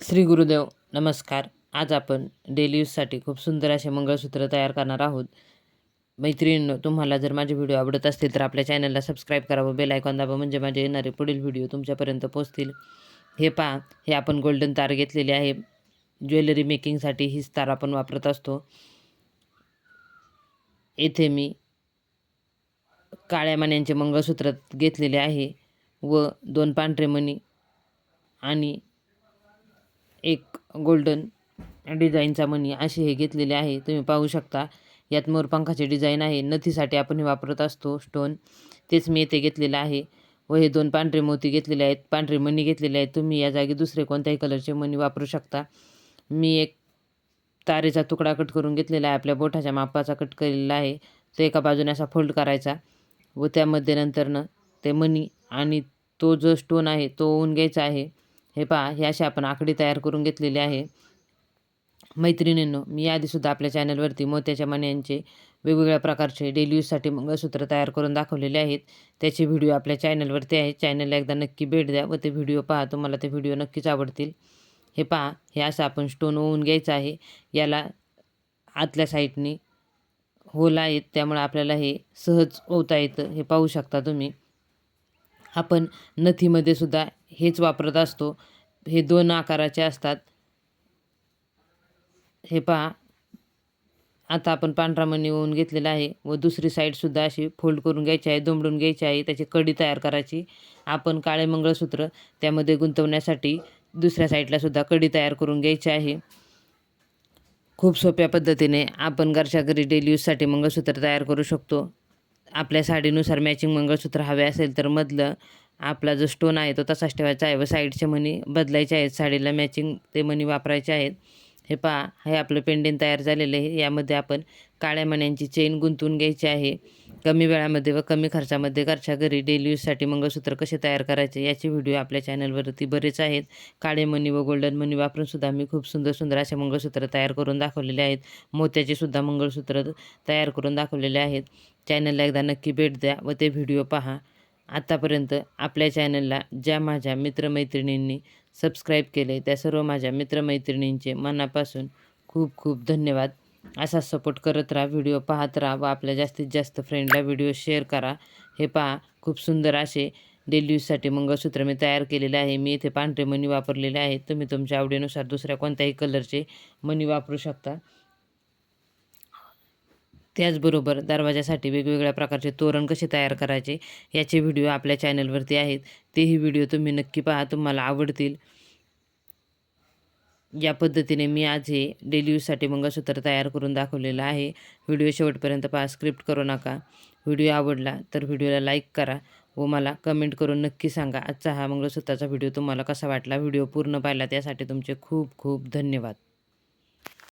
श्री गुरुदेव नमस्कार. आज आपण डेली यूजसाठी खूप सुंदर असे मंगळसूत्र तयार करणार आहोत. मैत्रिणींनो तुम्हाला जर माझे व्हिडिओ आवडत असतील तर आपल्या चॅनलला सबस्क्राईब करावं बेल आयकॉन दाबा म्हणजे माझे येणारे पुढील व्हिडिओ तुमच्यापर्यंत पोहोचतील. हे पहा हे आपण गोल्डन तार घेतलेले आहे. ज्वेलरी मेकिंगसाठी हीच तार आपण वापरत असतो. येथे मी काळ्या मण्यांचे मंगळसूत्र घेतलेले आहे व दोन पांढरे मणी आणि एक गोल्डन डिझाईनचा मणी असे हे घेतलेले आहे. तुम्ही पाहू शकता यात मोरपंखाचे डिझाईन आहे. नथीसाठी आपण हे वापरत असतो स्टोन तेच मी येथे घेतलेलं आहे. व हे दोन पांढरे मोती घेतलेले आहेत. पांढरे मणी घेतलेले आहेत. तुम्ही या जागी दुसरे कोणत्याही कलरचे मणी वापरू शकता. मी एक तारेचा तुकडा कट करून घेतलेला आहे. आपल्या बोठाच्या मापाचा कट केलेला आहे. तो एका बाजूने असा फोल्ड करायचा. व त्यामध्ये नंतरनं ते मणी आणि तो जो स्टोन आहे तो ओवून घ्यायचा आहे. हे पहा हे असे आपण आकडी तयार करून घेतलेली आहे. मैत्रिणींनो मी आधीसुद्धा आपल्या चॅनलवरती मोत्याच्या मण्यांचे वेगवेगळ्या प्रकारचे डेली यूजसाठी मंगळसूत्र तयार करून दाखवलेले आहेत. त्याचे व्हिडिओ आपल्या चॅनलवरती आहेत. चॅनलला एकदा नक्की भेट द्या व ते व्हिडिओ पहा तुम्हाला ते व्हिडिओ नक्कीच आवडतील. हे पहा हे असं आपण स्टोन ओवून घ्यायचं आहे. याला आतल्या साईडनी होल आहेत त्यामुळे आपल्याला हे सहज ओवता येतं हे पाहू शकता तुम्ही. आपण नथीमध्ये सुद्धा हेच वापरत असतो. हे दोन आकाराचे असतात. हे पहा. आता आपण पांढरा मणी होऊन घेतलेला आहे व दुसरी साईडसुद्धा अशी फोल्ड करून घ्यायची आहे दुमडून घ्यायची आहे. त्याची कडी तयार करायची. आपण काळे मंगळसूत्र त्यामध्ये गुंतवण्यासाठी दुसऱ्या साईडलासुद्धा कडी तयार करून घ्यायची आहे. खूप सोप्या पद्धतीने आपण घरच्या घरी डेली यूजसाठी मंगळसूत्र तयार करू शकतो. आपल्या साडीनुसार मॅचिंग मंगळसूत्र हवे असेल तर मधलं आपला जो स्टोन आहे तो तसाच ठेवायचा आहे व साईडचे मणी बदलायचे आहेत. साडीला मॅचिंग ते मणी वापरायचे आहेत. हे पहा हे आपलं पेंडेन तयार झालेलं आहे. यामध्ये आपण काळ्या मण्यांची चेन गुंतवून घ्यायची आहे. कमी वेळामध्ये व कमी खर्चामध्ये घरच्या घरी डेली यूजसाठी मंगळसूत्र कसे तयार करायचे याचे व्हिडिओ आपल्या चॅनलवरती बरेच आहेत. काळे मणी व गोल्डन मणी वापरून सुद्धा मी खूप सुंदर सुंदर असे मंगळसूत्र तयार करून दाखवलेले आहेत. मोत्याचे सुद्धा मंगळसूत्र तयार करून दाखवलेले आहेत. चॅनलला एकदा नक्की भेट द्या व ते व्हिडिओ पहा. आत्तापर्यंत आपल्या चॅनलला ज्या माझ्या मित्रमैत्रिणींनी सबस्क्राईब केले त्या सर्व माझ्या मित्रमैत्रिणींचे मनापासून खूप खूप धन्यवाद. असा सपोर्ट करत राहा व्हिडिओ पाहत राहा व आपल्या जास्तीत जास्त फ्रेंडला व्हिडिओ शेअर करा. हे पहा खूप सुंदर असे डेली यूजसाठी मंगळसूत्र मी तयार केलेले आहे. मी इथे पांढरे मणी वापरलेले आहेत तुम्ही तुमच्या आवडीनुसार दुसऱ्या कोणत्याही कलरचे मणी वापरू शकता. त्याचबरोबर दरवाजासाठी वेगवेगळ्या प्रकारचे तोरण कसे तयार करायचे याचे व्हिडिओ आपल्या चॅनलवरती आहेत. तेही व्हिडिओ तुम्ही नक्की पहा तुम्हाला आवडतील. या पद्धतीने मी आज हे डेली यूजसाठी मंगळसूत्र तयार करून दाखवलेलं आहे. व्हिडिओ शेवटपर्यंत पहा स्क्रिप्ट करू नका. व्हिडिओ आवडला तर व्हिडिओला लाईक करा व मला कमेंट करून नक्की सांगा आजचा हा मंगळसूत्राचा व्हिडिओ तुम्हाला कसा वाटला? व्हिडिओ पूर्ण पाहिला त्यासाठी तुमचे खूप खूप धन्यवाद.